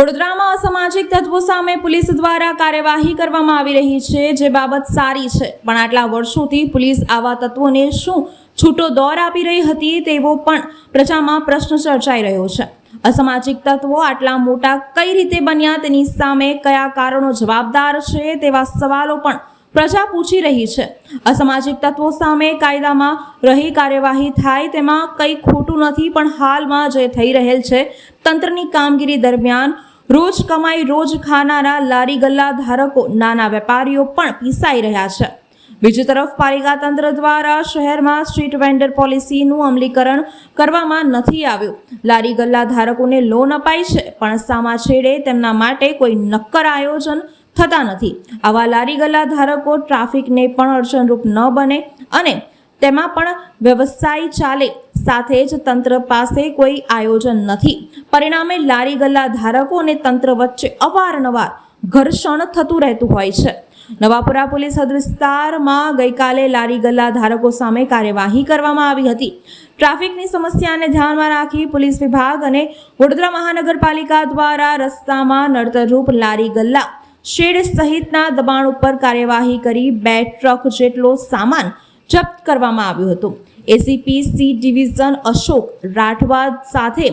વડોદરામાં અસામાજિક તત્વો સામે પોલીસ દ્વારા કાર્યવાહી કરવામાં આવી રહી છે, જે બાબત સારી છે. પણ આટલા વર્ષોથી પોલીસ આવા તત્વોને શું છૂટો દોર આપી રહી હતી તેવો પણ પ્રજામાં પ્રશ્ન ચર્ચાઈ રહ્યો છે. અસામાજિક તત્વો આટલા મોટા કઈ રીતે બન્યા તેની સામે કયા કારણો જવાબદાર છે તેવા સવાલો પણ પ્રજા પૂછી રહી છે. અસામાજિક તત્વો સામે કાયદામાં રહી કાર્યવાહી થાય તેમાં કંઈ ખોટું નથી, પણ હાલમાં જે થઈ રહેલ છે, તંત્રની કામગીરી દરમિયાન રોજ કમાઈ, રોજ ખાનારા, લારી ગલ્લા ધારકો, નાના વેપારીઓ પણ પીસાઈ રહ્યા છે. બીજી તરફ પાલિકા તંત્ર દ્વારા શહેરમાં સ્ટ્રીટ વેન્ડર પોલિસીનું અમલીકરણ કરવામાં નથી આવ્યું. લારી ગલ્લા ધારકોને લોન અપાય છે, પણ સામા છેડે તેમના માટે કોઈ નક્કર આયોજન થતા નથી. આવા લારી ગલ્લા ધારકો ટ્રાફિકને પણ અડચણરૂપ ન બને અને તેમાં પણ વ્યવસાય ચાલે સાથે જ તંત્ર પાસે કોઈ આયોજન નથી. પરિણામે લારી ગલ્લા ધારકો અને તંત્ર વચ્ચે અવારનવાર ઘર્ષણ થતું રહેતું હોય છે. નવાપુરા પોલીસ હદ વિસ્તારમાં ગઈકાલે લારી ગલ્લા ધારકો સામે કાર્યવાહી કરવામાં આવી હતી. ટ્રાફિકની સમસ્યાને ધ્યાનમાં રાખી પોલીસ વિભાગ અને વડોદરા મહાનગરપાલિકા દ્વારા રસ્તામાં નડતરરૂપ લારી ગલ્લા શેડ સહિતના દબાણ ઉપર કાર્યવાહી કરી બે ટ્રક જેટલો સામાન જપ્ત કરવામાં આવ્યું હતું. ACP C division Ashok Rathwa સાથે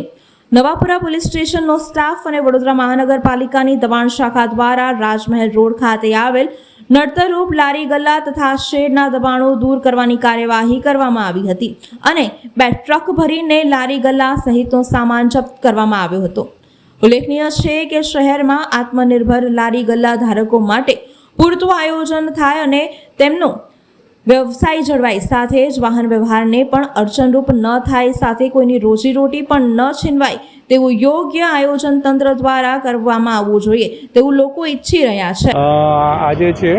નવાપુરા પોલીસ સ્ટેશનનો સ્ટાફ અને વડોદરા મહાનગરપાલિકાની દબાણ શાખા દ્વારા રાજમહેલ રોડ ખાતે આવેલ નડતરરૂપ લારી ગલ્લા તથા શેડના દબાણો દૂર કરવાની કાર્યવાહી કરવામાં આવી હતી અને બે ટ્રક ભરીને લારી ગલ્લા સહિતનો સામાન જપ્ત કરવામાં આવ્યો હતો. ઉલ્લેખનીય છે કે શહેરમાં આત્મનિર્ભર લારી ગલ્લા ધારકો માટે પૂરતું આયોજન થાય અને તેમનો વ્યવસાય જળવાય સાથે જ વાહન વ્યવહારને પણ અડચણરૂપ ન થાય, સાથે કોઈની રોજીરોટી પણ ન છીનવાય તેવું યોગ્ય આયોજન તંત્ર દ્વારા કરવામાં આવવું જોઈએ તેવું લોકો ઈચ્છી રહ્યા છે. આજે છે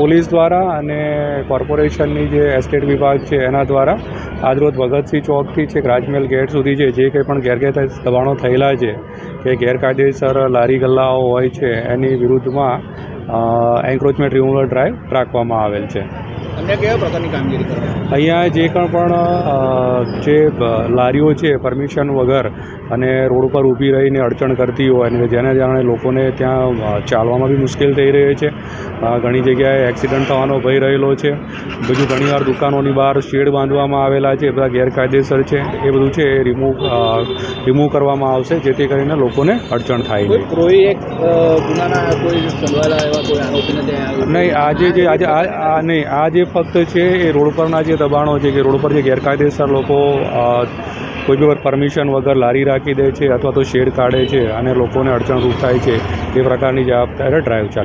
પોલીસ દ્વારા અને કોર્પોરેશનની જે એસ્ટેટ વિભાગ છે એના દ્વારા આજરોજ ભગતસિંહ ચોકથી છેક રાજમહેલ ગેટ સુધી છે, જે કંઈ પણ ગેરગેર દબાણો થયેલા છે કે ગેરકાયદેસર લારી ગલ્લાઓ હોય છે, એની વિરુદ્ધમાં એન્ક્રોચમેન્ટ રિમૂવલ ડ્રાઈવ રાખવામાં આવેલ છે. અન્ય કયા પ્રકારની કામગીરી કરવાની? અહીંયા જે કંઈ પણ જે લારીઓ છે પરમિશન વગર અને રોડ ઉપર ઊભી રહીને અડચણ કરતી હોય અને જેને કારણે લોકોને ત્યાં ચાલવામાં બી મુશ્કેલ થઈ રહી છે. ઘણી જગ્યાએ એક્સિડન્ટ થવાનો ભય રહેલો છે. બીજું ઘણીવાર દુકાનોની બહાર શેડ બાંધવામાં આવેલા છે એ બધા ગેરકાયદેસર છે. એ બધું છે એ રિમૂવ રિમૂવ કરવામાં આવશે જેથી કરીને લોકોને અડચણ થાય કોઈ નહીં એક ગુનાના કોઈ સંડવાયેલા એવા કોઈ આરોપીને નહીં આજે જે આજે આ નહીં આ જે ફક્ત છે એ રોડ પરના જે દબાણો છે કે રોડ પર જે ગેરકાયદેસર લોકો કોઈ બી પરમિશન વગર લારી રાખી દે છે અથવા તો શેડ કાઢે છે અને લોકોને અડચણરૂપ થાય છે, એ પ્રકારની જવાબદારી ડ્રાઈવ ચાલે